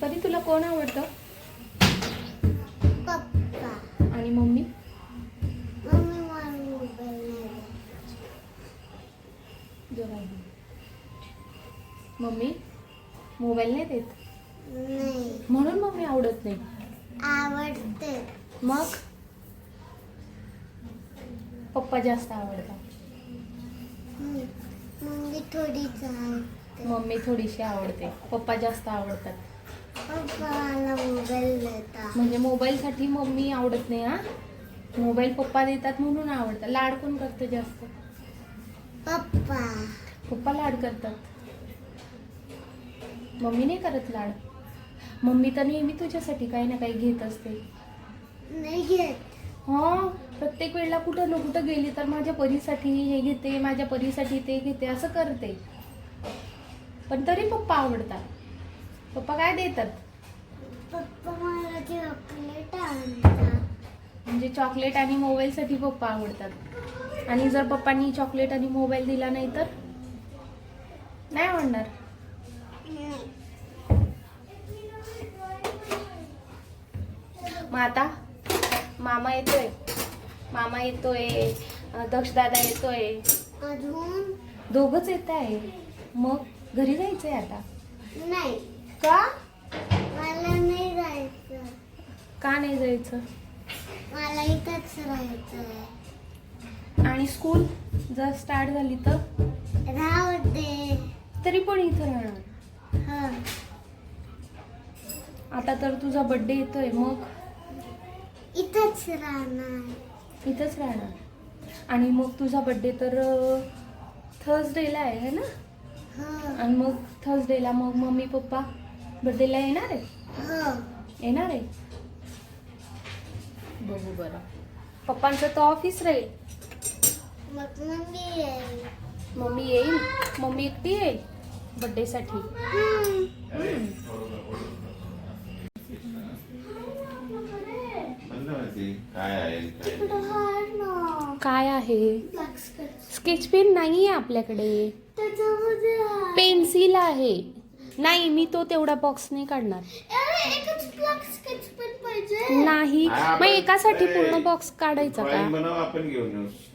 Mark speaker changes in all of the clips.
Speaker 1: परी तुला कोण आवडतं?
Speaker 2: पप्पा.
Speaker 1: आणि मम्मी?
Speaker 2: मम्मी मोबाईल नाही देत.
Speaker 1: मम्मी? मोबाईल नाही देत?
Speaker 2: नाही.
Speaker 1: म्हणून मम्मी आवडत नाही.
Speaker 2: आवडते.
Speaker 1: मग? पप्पा जास्त आवडतात.
Speaker 2: मम्मी थोडीच आवडते.
Speaker 1: मम्मी थोडीशी आवडते. पप्पा जास्त आवडतात.
Speaker 2: पप्पा मला मोबाईल देतात.
Speaker 1: म्हणजे मोबाईलसाठी मम्मी आवडत नाही हा? मोबाईल पप्पा देतात म्हणून आवडतं लाड कोण करतं जास्त?
Speaker 2: पप्पा.
Speaker 1: पप्पा लाड करतात. मम्मी नाही करत लाड. मम्मी तर नेहमी तुझ्यासाठी काही ना काही घेत असते.
Speaker 2: नाही घेत.
Speaker 1: हा? प्रत्येक वेळेला कुठं ना कुठं गेली तर माझ्या परीसाठी हे घेते माझ्या परीसाठी ते घेते असं करते. पण तरी पप्पा आवडतात. पप्पा काय देतात?
Speaker 2: पप्पा मला चॉकलेट आणतात.
Speaker 1: म्हणजे चॉकलेट आणि मोबाईलसाठी पप्पा आवडतात. आणि जर पप्पांनी चॉकलेट आणि मोबाईल दिला नाही तर? नाही आवडणार. मग आता मामा येतोय. मामा येतोय दक्ष दादा येतोय.
Speaker 2: अजून?
Speaker 1: दोघच येत आहे. मग घरी जायचंय आता?
Speaker 2: नाही.
Speaker 1: का?
Speaker 2: मला नाही जायचं.
Speaker 1: का नाही जायचं?
Speaker 2: मला इथंच राहायचं
Speaker 1: आणि स्कूल जर स्टार्ट झाली तर?
Speaker 2: राहू दे.
Speaker 1: तरी पण इथं राहणार.
Speaker 2: हा.
Speaker 1: आता तर तुझा बर्थडे येतोय मग?
Speaker 2: इथंच राहणार.
Speaker 1: इथंच राहणार. आणि मग तुझा बर्थडे तर थर्सडेला आहे है ना?
Speaker 2: हो.
Speaker 1: आणि मग थर्सडेला मग मम्मी पप्पा बर्थडेला येणार आहे?
Speaker 2: हो.
Speaker 1: येणार आहे? बघू बरं. पप्पांचं तर ऑफिस राहील.
Speaker 2: मग मम्मी येईल.
Speaker 1: मम्मी येईल? मम्मी एकटी येईल?
Speaker 3: माहिती काय आहे काय नाही.
Speaker 2: तिकडं हा ना
Speaker 1: काय आहे?
Speaker 2: स्केच
Speaker 1: पेन नाही आहे आपल्याकडे. पेन्सिल आहे. नाही मी तो तेवढा बॉक्स नाही काढणार.
Speaker 2: अरे एकच ब्लॅक स्केच पेन पाहिजे.
Speaker 1: नाही. मग एकासाठी पूर्ण बॉक्स काढायचा का?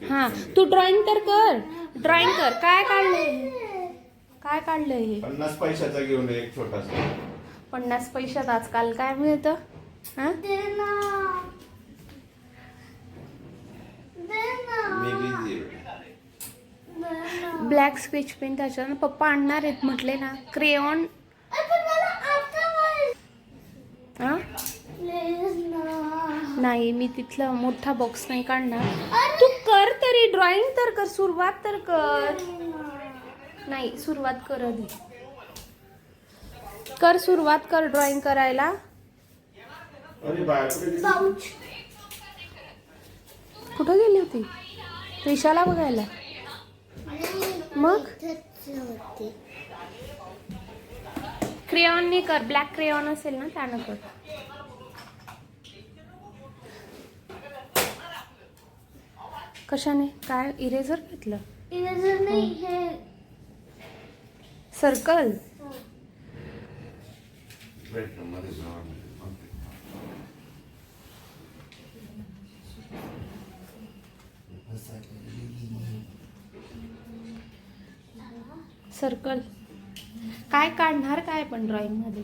Speaker 1: हा. तू ड्रॉइंग तर कर. ड्रॉइंग कर. काय काढलंय काय काढलंय हे?
Speaker 3: पन्नास पैशाचा घेऊन एक छोटासा.
Speaker 1: पन्नास पैशात आजकाल काय मिळतं? हा? ब्लॅक स्केच पेन त्याच्यानं पप्पा आणणार आहेत म्हटले ना. क्रेऑन हा? नाही मी तिथला मोठा बॉक्स नाही काढणार. तू कर तरी ड्रॉइंग तर कर सुरुवात तर कर. नाही सुरुवात कर आधी. कर सुरुवात कर ड्रॉइंग करायला. कुठं गेली होती? त्रिशाला बघायला. मग? क्रेऑनने कर ब्लॅक क्रेऑन असेल ना त्यानं कर. कशाने? काय? इरेझर घेतलं?
Speaker 2: इरेजर नाही हे.
Speaker 1: सर्कल?
Speaker 3: बेडरूममध्ये जाऊ
Speaker 1: सर्कल. काय काढणार काय पण
Speaker 3: ड्रॉइंगमध्ये?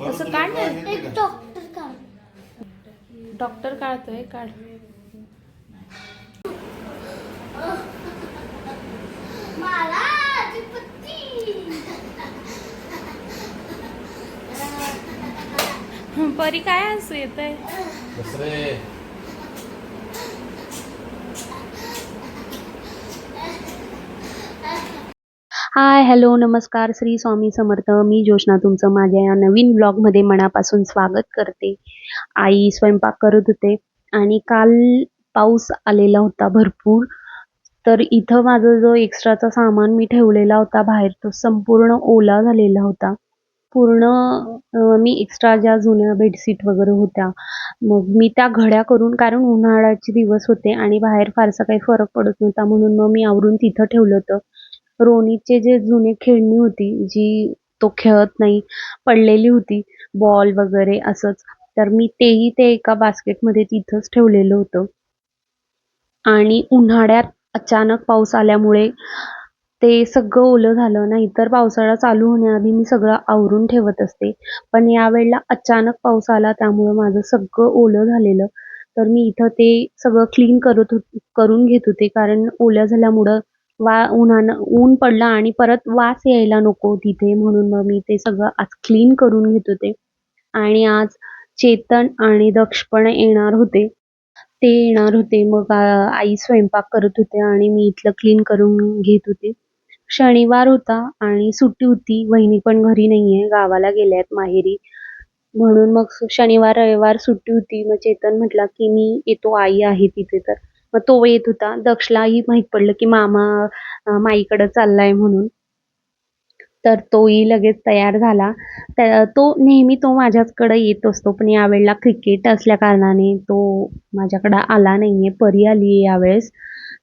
Speaker 1: तसं
Speaker 3: तुला
Speaker 1: काढ ना.
Speaker 3: drawing येते
Speaker 2: एक
Speaker 3: का?
Speaker 2: डॉक्टर काढ.
Speaker 1: डॉक्टर काढतोय काढ. परी काय असू येत आहे
Speaker 4: हाय हॅलो नमस्कार श्री स्वामी समर्थ. मी जोशना तुमचं माझ्या या नवीन ब्लॉगमध्ये मनापासून स्वागत करते. आई स्वयंपाक करत होते आणि काल पाऊस आलेला होता भरपूर. तर इथं माझा जो एक्स्ट्राचा सामान मी ठेवलेला होता बाहेर तो संपूर्ण ओला झालेला होता. पूर्ण मी एक्स्ट्रा ज्या जुन्या बेडशीट वगैरे होत्या मग मी त्या घड्या करून कारण उन्हाळ्याचे दिवस होते आणि बाहेर फारसा काही फरक पडत नव्हता म्हणून मग मी आवरून तिथं ठेवलं होतं. रोनीचे जे जुने खेळणी होती जी तो खेळत नाही पडलेली होती बॉल वगैरे असंच तर मी तेही ते एका बास्केटमध्ये तिथंच ठेवलेलं होतं. आणि उन्हाळ्यात अचानक पाऊस आल्यामुळे ते सगळं ओलं झालं नाहीतर पावसाळा चालू होण्याआधी मी सगळं आवरून ठेवत असते. पण यावेळेला अचानक पाऊस आला त्यामुळं माझं सगळं ओलं झालेलं. तर मी इथं ते सगळं क्लीन करत होत करून घेत होते कारण ओल्या झाल्यामुळं वा उन्हानं ऊन पडलं आणि परत वास यायला नको तिथे म्हणून मग मी ते सगळं आज क्लीन करून घेत होते. आणि आज चेतन आणि दक्ष पण येणार होते. ते येणार होते. मग आई स्वयंपाक करत होते आणि मी इथलं क्लीन करून घेत होते. शनिवार होता आणि सुट्टी होती. वहिनी पण घरी नाहीये. गावाला गेल्यात माहेरी. म्हणून मग शनिवार रविवार सुट्टी होती. मग चेतन म्हटला की मी येतो. आई आहे तिथे तर. मग तो येत होता. दक्षलाही माहीत पडलं की मामा माईकडे चाललाय म्हणून. तर तोही लगेच तयार झाला. तो नेहमी तो माझ्याचकडे येत असतो पण यावेळेला क्रिकेट असल्या कारणाने तो माझ्याकडं आला नाहीये. परी आली आहे यावेळेस.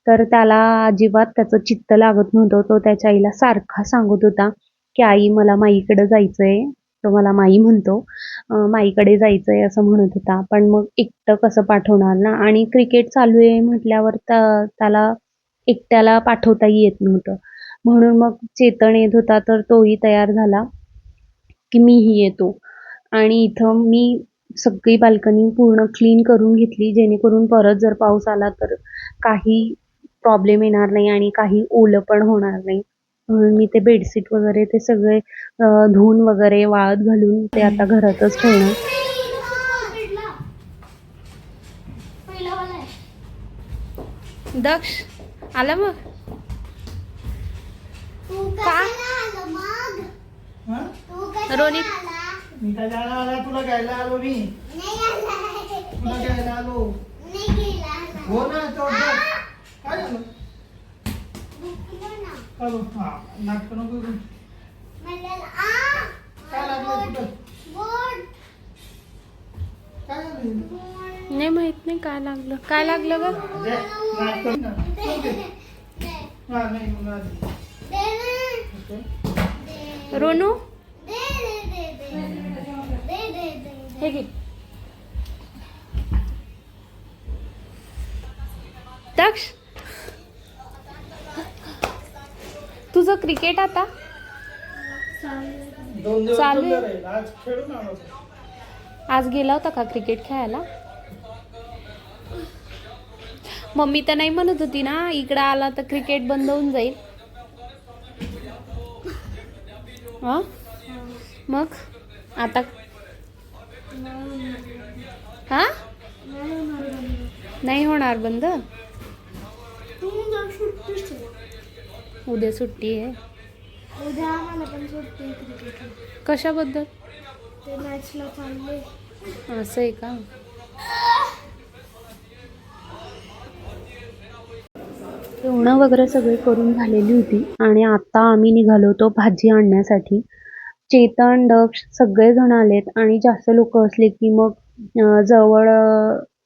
Speaker 4: तर त्याला अजिबात त्याचं चित्त लागत नव्हतं. तो त्याच्या आईला सारखा सांगत होता की आई मला माईकडे जायचंय. तो मला माई म्हणतो माईकडे माईकडे जायचंय असं म्हणत होता. पण मग एकटं कसं पाठवणार ना? आणि क्रिकेट चालू आहे म्हटल्यावर त्याला एकट्याला पाठवताही येत नव्हतं. म्हणून मग चेतन येत होता तर तोही तयार झाला की मीही येतो. आणि इथं मी सगळी बाल्कनी पूर्ण क्लीन करून घेतली जेणेकरून परत जर पाऊस आला तर काही प्रॉब्लेम येणार नाही आणि काही ओलं पण होणार नाही. म्हणून मी ते बेडशीट वगैरे ते सगळे धुवून वगैरे वाळत घालून ते आता घरातच ठेवणार.
Speaker 2: पहिला वाला आहे
Speaker 1: दक्ष आला मग?
Speaker 2: तू
Speaker 1: का?
Speaker 2: कशाला आला मग
Speaker 5: हा?
Speaker 2: तू कशाला
Speaker 1: रोनी-
Speaker 2: आला
Speaker 5: मी काय जायला आला तुला घ्यायला आलो मी.
Speaker 2: नाही आला.
Speaker 5: तुला घ्यायला आलो.
Speaker 2: नाही गेला. आला
Speaker 5: हो ना तो काय झालं
Speaker 2: दुखलं
Speaker 5: बघ हा नाटकं नको करू.
Speaker 2: मला आ
Speaker 5: काय लागलं कुठं
Speaker 2: बोट.
Speaker 5: काय झालं
Speaker 1: नाही माहीत नाही काय लागलं. काय लागलं.
Speaker 5: हा. दे
Speaker 1: रोनू?
Speaker 2: दे दे दे दे. दे दे दे
Speaker 1: हे घे. दक्ष तुझं क्रिकेट आता? चालू आहे.
Speaker 5: आज
Speaker 1: गेला होता का क्रिकेट खेळायला? मम्मी तर नाही म्हणत होती ना इकडं आला तर क्रिकेट बंद होऊन जाईल. हा? मग? आता? हा? नाही होणार बंद? उद्या सुट्टी आहे.
Speaker 2: उद्या आम्हाला पण सुट्टी
Speaker 1: कशाबद्दल?
Speaker 2: ते मॅचला चालले
Speaker 1: असं आहे का?
Speaker 4: जेवणं वगैरे सगळी करून झालेली होती आणि आता आम्ही निघालो होतो भाजी आणण्यासाठी. चेतन दक्ष सगळेजण आलेत आणि जास्त लोक असले की मग जवळ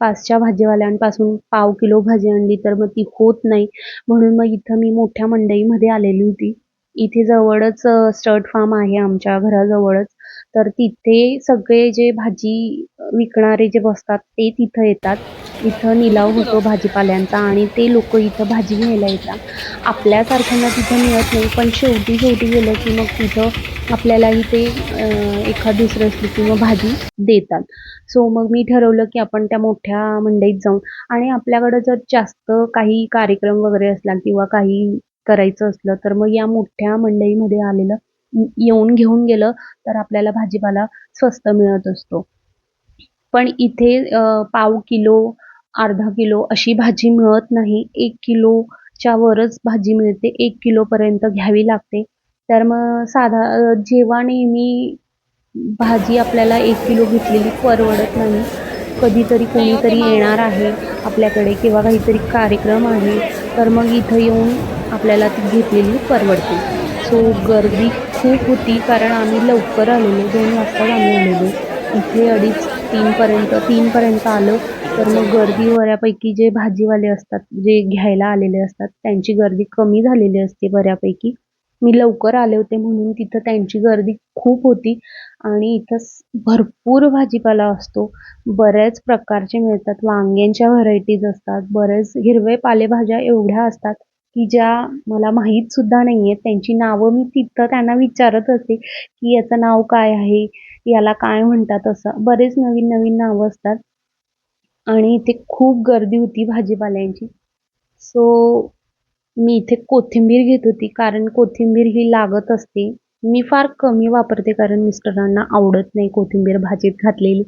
Speaker 4: पाचच्या भाजीवाल्यांपासून पाव किलो भाजी आणली तर मग ती होत नाही. म्हणून मग इथं मी मोठ्या मंडईमध्ये आलेली होती. इथे जवळच स्टर्ट फार्म आहे आमच्या घराजवळच. तर तिथे सगळे जे भाजी विकणारे जे बसतात ते तिथं येतात. इथं निलाव होतो भाजीपाल्यांचा आणि ते लोक इथं भाजी घ्यायला येतात. आपल्यासारख्यांना तिथं मिळत नाही पण शेवटी शेवटी गेलं की मग तिथं आपल्यालाही ते एखाद दुसरं असली किंवा भाजी देतात. सो मग मी ठरवलं की आपण त्या मोठ्या मंडईत जाऊ आणि आपल्याकडं जर जास्त काही कार्यक्रम वगैरे असला किंवा काही करायचं असलं तर मग या मोठ्या मंडईमध्ये आलेलं येऊन घेऊन गेलं तर आपल्याला भाजीपाला स्वस्त मिळत असतो. पण इथे पाव किलो अर्धा किलो अशी भाजी मिळत नाही. एक किलोच्या वरच भाजी मिळते. एक किलोपर्यंत घ्यावी लागते. तर मग साधा जेव्हा नेहमी भाजी आपल्याला एक किलो घेतलेली परवडत नाही कधीतरी कोणीतरी येणार आहे आपल्याकडे किंवा काहीतरी कार्यक्रम आहे तर मग इथं येऊन आपल्याला ती घेतलेली परवडते. सो गर्दी खूप होती कारण आम्ही लवकर आलेलो दोन वाजता आम्ही आलेलो. इथे अडीच तीनपर्यंत तीनपर्यंत आलो तर मग गर्दी बऱ्यापैकी जे भाजीवाले असतात जे घ्यायला आलेले असतात त्यांची गर्दी कमी झालेली असते बऱ्यापैकी. मी लवकर आले होते म्हणून तिथं त्यांची गर्दी खूप होती. आणि इथं भरपूर भाजीपाला असतो. बऱ्याच प्रकारचे मिळतात. वांग्यांच्या व्हरायटीज असतात. बरेच हिरवे पालेभाज्या एवढ्या असतात की ज्या मला माहीत सुद्धा नाही आहेत त्यांची नावं मी तिथं त्यांना विचारत असते की याचं नाव काय आहे? याला काय म्हणतात असं. बरेच नवीन नवीन नावं असतात. आणि इथे खूप गर्दी होती भाजीपाल्यांची. सो मी इथे कोथिंबीर घेत होती कारण कोथिंबीर ही लागत असते. मी फार कमी वापरते कारण मिस्टरांना आवडत नाही कोथिंबीर भाजीत घातलेली.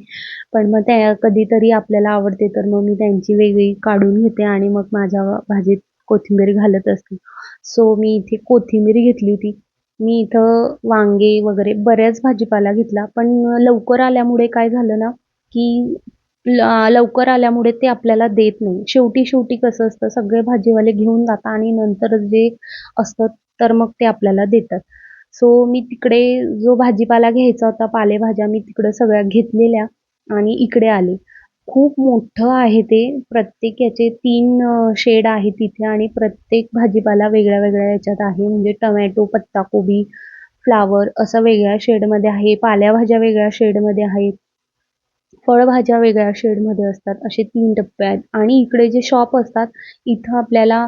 Speaker 4: पण मग त्या कधीतरी आपल्याला आवडते तर मग मी त्यांची वेगळी काढून घेते आणि मग माझ्या भाजीत कोथिंबीर घालत असते. सो मी इथे कोथिंबीर घेतली होती. मी इथं वांगे वगैरे बऱ्याच भाजीपाला घेतला पण लवकर आल्यामुळे काय झालं ना की लवकर आल्यामुळे ते आपल्याला देत नाही. शेवटी शेवटी कसं असतं सगळे भाजीवाले घेऊन जातात आणि नंतर जे असतं तर मग ते आपल्याला देतात. सो मी तिकडे जो भाजीपाला घ्यायचा होता पालेभाज्या मी तिकडं सगळ्या घेतलेल्या आणि इकडे आले. खूप मोठं आहे ते. प्रत्येक याचे तीन शेड आहे तिथे आणि प्रत्येक भाजीपाला वेगळ्या वेगळ्या याच्यात आहे. म्हणजे टमॅटो पत्ताकोबी फ्लावर असं वेगळ्या शेडमध्ये आहे. पालेभाज्या वेगळ्या शेडमध्ये आहेत. फळभाज्या वेगळ्या शेडमध्ये असतात असे तीन टप्पे आहेत. आणि इकडे जे शॉप असतात इथं आपल्याला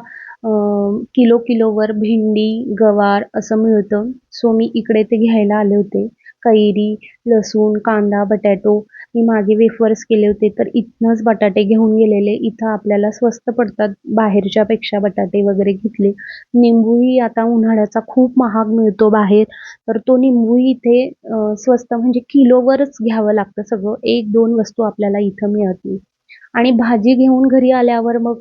Speaker 4: किलो किलोवर भेंडी गवार असं मिळतं. सो मी इकडे ते घ्यायला आले होते. कैरी लसूण कांदा बटॅटो मी मागे वेफर्स केले होते तर इथनंच बटाटे घेऊन गेलेले. इथं आपल्याला स्वस्त पडतात बाहेरच्या पेक्षा बटाटे वगैरे घेतले. निंबूही आता उन्हाळ्याचा खूप महाग मिळतो बाहेर. तर तो निंबूही इथे स्वस्त म्हणजे किलोवरच घ्यावं लागतं सगळं. एक दोन वस्तू आपल्याला इथं मिळत नाही. आणि भाजी घेऊन घरी आल्यावर मग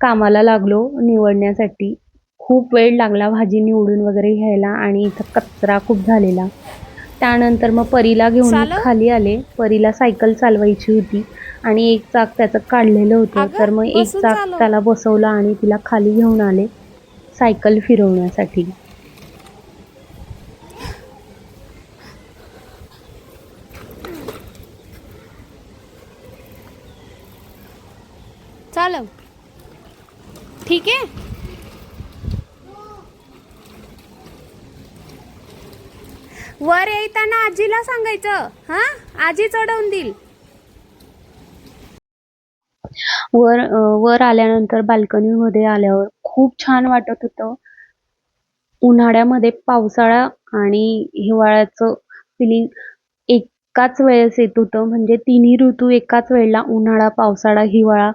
Speaker 4: कामाला लागलो निवडण्यासाठी. खूप वेळ लागला भाजी निवडून वगैरे घ्यायला आणि इथं कचरा खूप झालेला. त्यानंतर मग परीला घेऊन? खाली आले. परीला सायकल चालवायची होती आणि एक चाक त्याचं काढलेलं होतं. तर मग एक चाक. त्याला बसवलं आणि तिला खाली घेऊन आले सायकल फिरवण्यासाठी.
Speaker 1: चालव. ठीक आहे? वर येताना आजीला सांगायचं हा? आजी चढवून देईल.
Speaker 4: वर वर आल्यानंतर बाल्कनीमध्ये आल्यावर खूप छान वाटत होतं. उन्हाळ्यामध्ये पावसाळा आणि हिवाळ्याचं फिलिंग एकाच वेळेस येत होतं. म्हणजे तिन्ही ऋतू एकाच वेळेला उन्हाळा पावसाळा हिवाळा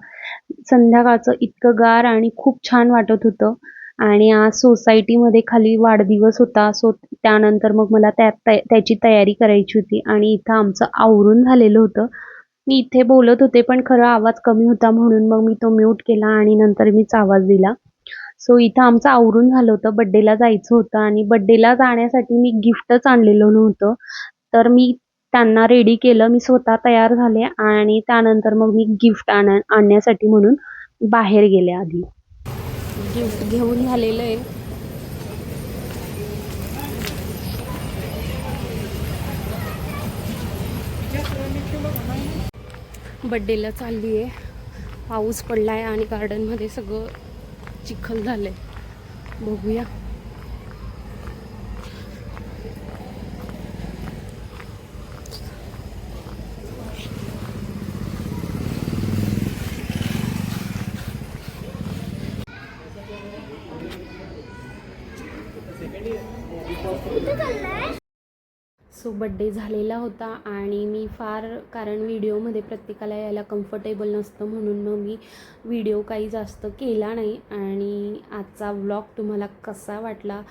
Speaker 4: संध्याकाळचं इतकं गार आणि खूप छान वाटत होतं. आणि आज सोसायटीमध्ये खाली वाढदिवस होता. सो त्यानंतर मग मला त्या त्याची तयारी करायची होती. आणि इथं आमचं आवरून झालेलं होतं. मी इथे बोलत होते पण खरं आवाज कमी होता म्हणून मग मी तो म्यूट केला आणि नंतर मीच आवाज दिला. सो इथं आमचं आवरून झालं होतं. बड्डेला जायचं होतं आणि बड्डेला जाण्यासाठी मी गिफ्टच आणलेलं नव्हतं. तर मी त्यांना रेडी केलं. मी स्वतः तयार झाले आणि त्यानंतर मग मी गिफ्ट आण आणण्यासाठी म्हणून बाहेर गेले आधी.
Speaker 1: घेऊ घेऊन झालेलं आहे. बड्डेला चालली आहे. पाऊस पडला आहे आणि गार्डनमध्ये सगळं चिखल झालं आहे बघूया. सो बड्डे झालेला होता आणि मी फार कारण व्हिडिओमध्ये प्रत्येकाला यायला कम्फर्टेबल नसतं म्हणून मग मी व्हिडिओ काही जास्त केला नाही. आणि आजचा व्लॉग तुम्हाला कसा वाटला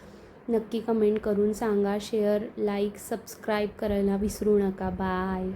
Speaker 1: नक्की कमेंट करून सांगा. शेअर लाईक सबस्क्राईब करायला विसरू नका. बाय